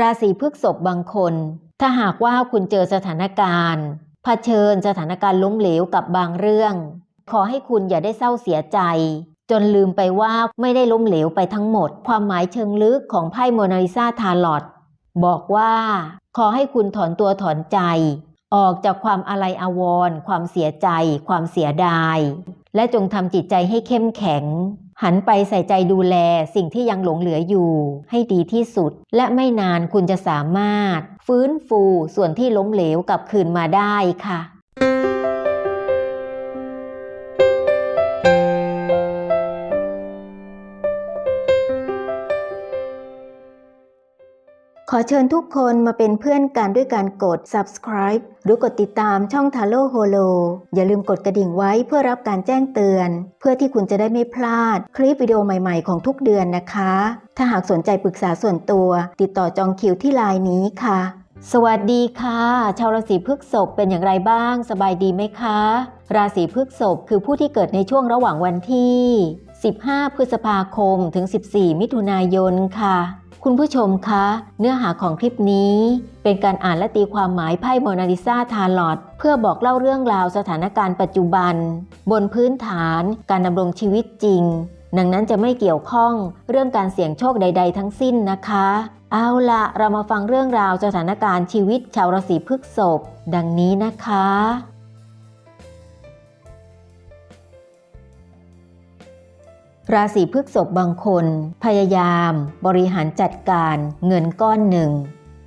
ราศีพฤษภบางคน ถ้าหากว่าคุณเจอสถานการณ์เผชิญสถานการณ์ล้มเหลวกับบางเรื่อง ขอให้คุณอย่าได้เศร้าเสียใจ จนลืมไปว่าไม่ได้ล้มเหลวไปทั้งหมด ความหมายเชิงลึกของไพ่โมนาลิซาทาลอตบอกว่า ขอให้คุณถอนตัวถอนใจ ออกจากความอาลัยอาวรณ์ความเสียใจ ความเสียดาย และจงทำจิตใจให้เข้มแข็ง หันไปใส่ใจดูแลสิ่งที่ยังหลงเหลืออยู่ ให้ดีที่สุด และไม่นานคุณจะสามารถ ฟื้นฟูส่วนที่ล้มเหลวกลับคืนมาได้ค่ะ ขอเชิญทุกคนมาเป็นเพื่อนกันด้วยการกด subscribe หรือกดติดตามช่อง t a l o h o l o อย่าลืมกดกระดิ่งไว้เพื่อรับการแจ้งเตือน เพื่อที่คุณจะได้ไม่พลาดคลิปวิดีโอใหม่ๆของทุกเดือนนะคะ ถ้าหากสนใจปรึกษาส่วนตัว ติดต่อจองคิวที่ไลน์นี้ค่ะ สวัสดีค่ะ ชาวราศีพฤษภเป็นอย่างไรบ้าง สบายดีไหมคะ ราศีพฤษภคือผู้ที่เกิดในช่วงระหว่างวันที่ 15 พฤษภาคมถึง 14 มิถุนายนค่ะ คุณผู้ชมคะ เนื้อหาของคลิปนี้ เป็นการอ่านและตีความหมายไพ่โมนาลิซาทาลอตเพื่อบอกเล่าเรื่องราวสถานการณ์ปัจจุบัน บนพื้นฐานการดำรงชีวิตจริง ดังนั้นจะไม่เกี่ยวข้องเรื่องการเสี่ยงโชคใด ๆ ทั้งสิ้นนะคะ เอาละเรามาฟังเรื่องราวสถานการณ์ชีวิตชาวราศีพฤษภดังนี้นะคะ ราศีพฤษภบางคน พยายาม บริหารจัดการเงินก้อนหนึ่ง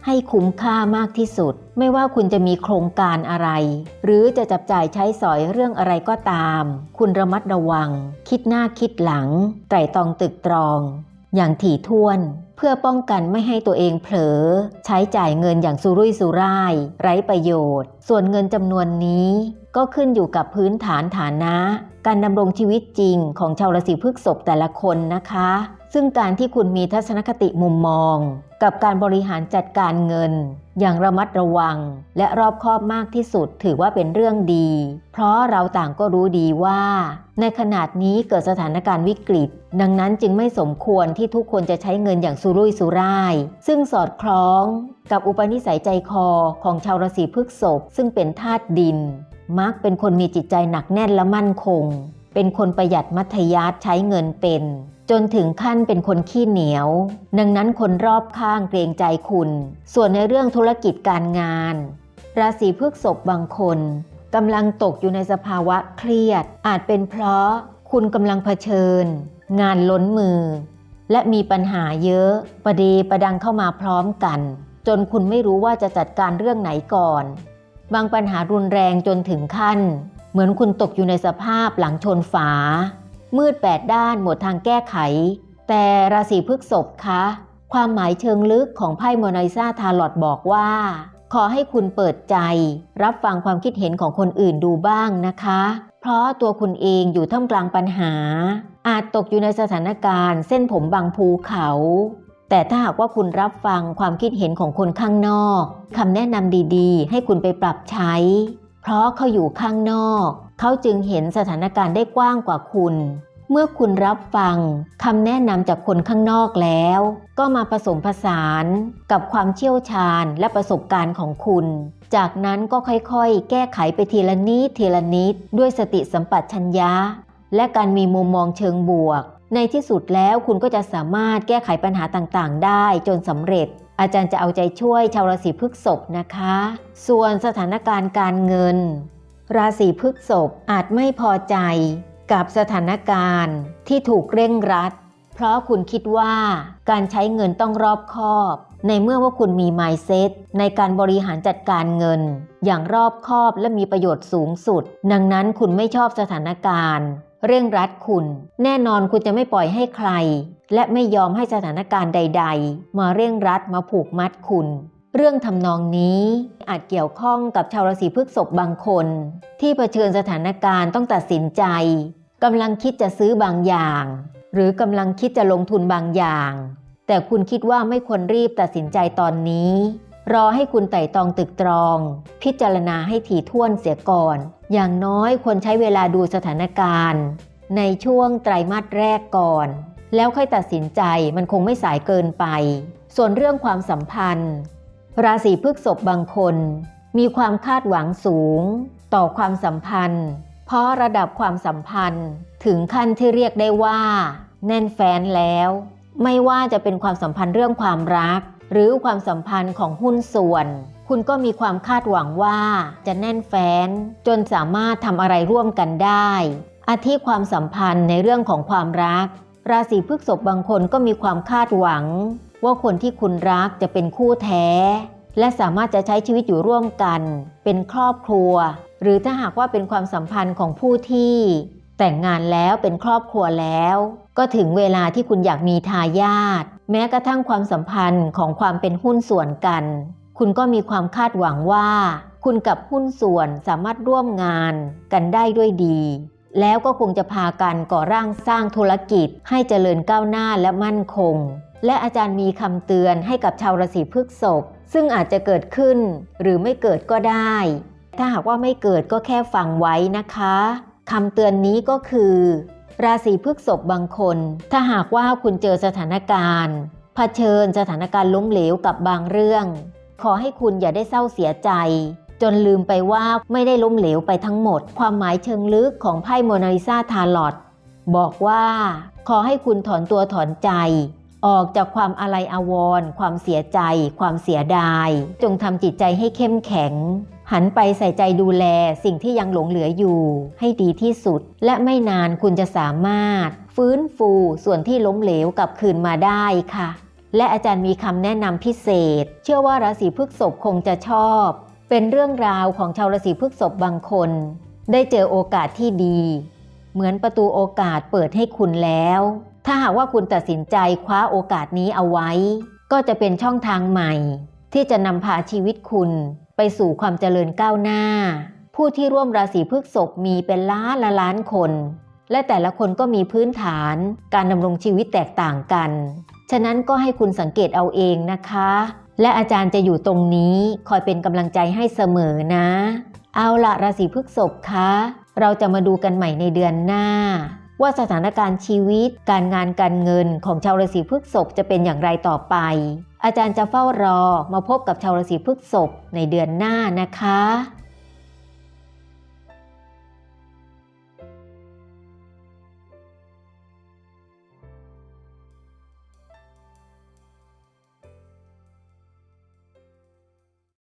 ให้คุ้มค่ามากที่สุด ไม่ว่าคุณจะมีโครงการอะไร หรือจะจับจ่ายใช้สอยเรื่องอะไรก็ตาม คุณระมัดระวัง คิดหน้าคิดหลัง ไตร่ตรองตึกตรอง อย่างถี่ถ้วน เพื่อป้องกันไม่ให้ตัวเองเผลอ ใช้จ่ายเงินอย่างสุรุ่ยสุร่าย ไร้ประโยชน์ ส่วนเงินจำนวนนี้ก็ขึ้นอยู่กับพื้นฐานฐานะ การดำรงชีวิตจริงของชาวราศีพฤษภแต่ละคนนะคะ ซึ่งการที่คุณมีทัศนคติมุมมอง กับการบริหารจัดการเงิน อย่างระมัดระวัง และรอบคอบมากที่สุดถือว่าเป็นเรื่องดี เพราะเราต่างก็รู้ดีว่า ในขนาดนี้เกิดสถานการณ์วิกฤต ดังนั้นจึงไม่สมควรที่ทุกคนจะใช้เงินอย่างสุรุ่ยสุร่าย ซึ่งสอดคล้องกับอุปนิสัยใจคอของชาวราศีพฤษภซึ่งเป็นธาตุดิน มักเป็นคนมีจิตใจหนักแน่นและมั่นคง เป็นคนประหยัดมัธยัสถ์ใช้เงินเป็น จนถึงขั้นเป็นคนขี้เหนียว ดังนั้นคนรอบข้างเกรงใจคุณ ส่วนในเรื่องธุรกิจการงาน ราศีพฤษภบางคนกำลังตกอยู่ในสภาวะเครียด อาจเป็นเพราะคุณกำลังเผชิญ งานล้นมือ และมีปัญหาเยอะ ประเดประดังเข้ามาพร้อมกัน จนคุณไม่รู้ว่าจะจัดการเรื่องไหนก่อน บางปัญหารุนแรงจนถึงขั้น เหมือนคุณตกอยู่ในสภาพหลังชนฝา มืดแปดด้านหมดทางแก้ไข แต่ราศีพฤษภคะ ความหมายเชิงลึกของไพ่โมนาลิซาทาลอตบอกว่าขอให้คุณเปิดใจ รับฟังความคิดเห็นของคนอื่นดูบ้างนะคะ เพราะตัวคุณเองอยู่ท่ามกลางปัญหา อาจตกอยู่ในสถานการณ์ เส้นผมบางภูเขา แต่ถ้าหากว่าคุณรับฟังความคิดเห็นของคนข้างนอกคำแนะนำดีๆ ให้คุณไปปรับใช้ เพราะเขาอยู่ข้างนอก เขาจึงเห็นสถานการณ์ได้กว้างกว่าคุณ เมื่อคุณรับฟังคำแนะนำจากคนข้างนอกแล้ว ก็มาผสมผสานกับความเชี่ยวชาญและประสบการณ์ของคุณ จากนั้นก็ค่อยๆ แก้ไขไปทีละนิดทีละนิด ด้วยสติสัมปชัญญะ และการมีมุมมองเชิงบวก ในที่สุดแล้วคุณก็จะสามารถแก้ไขปัญหาต่างๆ ได้จนสำเร็จ อาจารย์จะเอาใจช่วยชาวราศีพฤษภนะคะ ส่วนสถานการณ์การเงิน ราศีพฤษภอาจไม่พอใจ กับสถานการณ์ที่ถูกเร่งรัด เพราะคุณคิดว่าการใช้เงินต้องรอบคอบ ในเมื่อว่าคุณมี mindset ในการบริหารจัดการเงิน อย่างรอบคอบและมีประโยชน์สูงสุด ดังนั้นคุณไม่ชอบสถานการณ์ เร่งรัดคุณ แน่นอนคุณจะไม่ปล่อยให้ใคร และไม่ยอมให้สถานการณ์ใด ๆ มาเร่งรัดมาผูกมัดคุณ เรื่องทำนองนี้อาจเกี่ยวข้องกับชาวราศีพฤษภบางคน ที่เผชิญสถานการณ์ต้องตัดสินใจกำลังคิดจะซื้อบางอย่าง หรือกำลังคิดจะลงทุนบางอย่าง แต่คุณคิดว่าไม่ควรรีบตัดสินใจตอนนี้ รอให้คุณไต่ตองตึกตรอง พิจารณาให้ถี่ถ้วนเสียก่อน อย่างน้อยควรใช้เวลาดูสถานการณ์ ในช่วงไตรมาสแรกก่อน แล้วค่อยตัดสินใจมันคงไม่สายเกินไป ส่วนเรื่องความสัมพันธ์ ราศีพฤษภบางคน มีความคาดหวังสูง ต่อความสัมพันธ์ เพราะระดับความสัมพันธ์ ถึงขั้นที่เรียกได้ว่า แน่นแฟนแล้ว ไม่ว่าจะเป็นความสัมพันธ์เรื่องความรัก หรือความสัมพันธ์ของหุ้นส่วน คุณก็มีความคาดหวังว่าจะแน่นแฟน จนสามารถทำอะไรร่วมกันได้อาทิความสัมพันธ์ในเรื่องของความรัก ราศีพฤษภบางคนก็มีความคาดหวังว่าคนที่คุณรักจะเป็นคู่แท้ และสามารถจะใช้ชีวิตอยู่ร่วมกัน เป็นครอบครัว หรือถ้าหากว่าเป็นความสัมพันธ์ของผู้ที่ แต่งงานแล้วเป็นครอบครัวแล้ว ก็ถึงเวลาที่คุณอยากมีทายาทแม้กระทั่งความสัมพันธ์ของความเป็นหุ้นส่วนกัน คุณก็มีความคาดหวังว่า คุณกับหุ้นส่วนสามารถร่วมงานกันได้ด้วยดี แล้วก็คงจะพากันก่อร่างสร้างธุรกิจ ให้เจริญก้าวหน้าและมั่นคง และอาจารย์มีคำเตือนให้กับชาวราศีพฤษภซึ่งอาจจะเกิดขึ้น หรือไม่เกิดก็ได้ ถ้าหากว่าไม่เกิดก็แค่ฟังไว้นะคะคำเตือนนี้ก็คือ ราศีพฤษภบางคน ถ้าหากว่าคุณเจอสถานการณ์เผชิญสถานการณ์ล้มเหลวกับบางเรื่อง ขอให้คุณอย่าได้เศร้าเสียใจ จนลืมไปว่าไม่ได้ล้มเหลวไปทั้งหมด ความหมายเชิงลึกของไพ่โมนาลิซาทาลอตบอกว่า ขอให้คุณถอนตัวถอนใจ ออกจากความอาลัยอาวรณ์ความเสียใจ ความเสียดาย จงทำจิตใจให้เข้มแข็ง หันไปใส่ใจดูแลสิ่งที่ยังหลงเหลืออยู่ ให้ดีที่สุด และไม่นานคุณจะสามารถ ฟื้นฟูส่วนที่ล้มเหลวกลับคืนมาได้ค่ะ และอาจารย์มีคำแนะนำพิเศษ เชื่อว่าราศีพฤษภคงจะชอบ เป็นเรื่องราวของชาวราศีพฤษภบางคน ได้เจอโอกาสที่ดี เหมือนประตูโอกาสเปิดให้คุณแล้ว ถ้าหากว่าคุณตัดสินใจคว้าโอกาสนี้เอาไว้ ก็จะเป็นช่องทางใหม่ ที่จะนำพาชีวิตคุณไปสู่ความเจริญก้าวหน้า ผู้ที่ร่วมราศีพฤษภมีเป็นล้านละล้านคน และแต่ละคนก็มีพื้นฐานการดำรงชีวิตแตกต่างกัน ฉะนั้นก็ให้คุณสังเกตเอาเองนะคะ และอาจารย์จะอยู่ตรงนี้คอยเป็นกำลังใจให้เสมอนะ เอาละราศีพฤษภคะเราจะมาดูกันใหม่ในเดือนหน้า ว่าสถานการณ์ชีวิต การงานการเงินของชาวราศีพฤษภจะเป็นอย่างไรต่อไป อาจารย์จะเฝ้ารอมาพบกับชาวราศีพฤษภในเดือนหน้านะคะ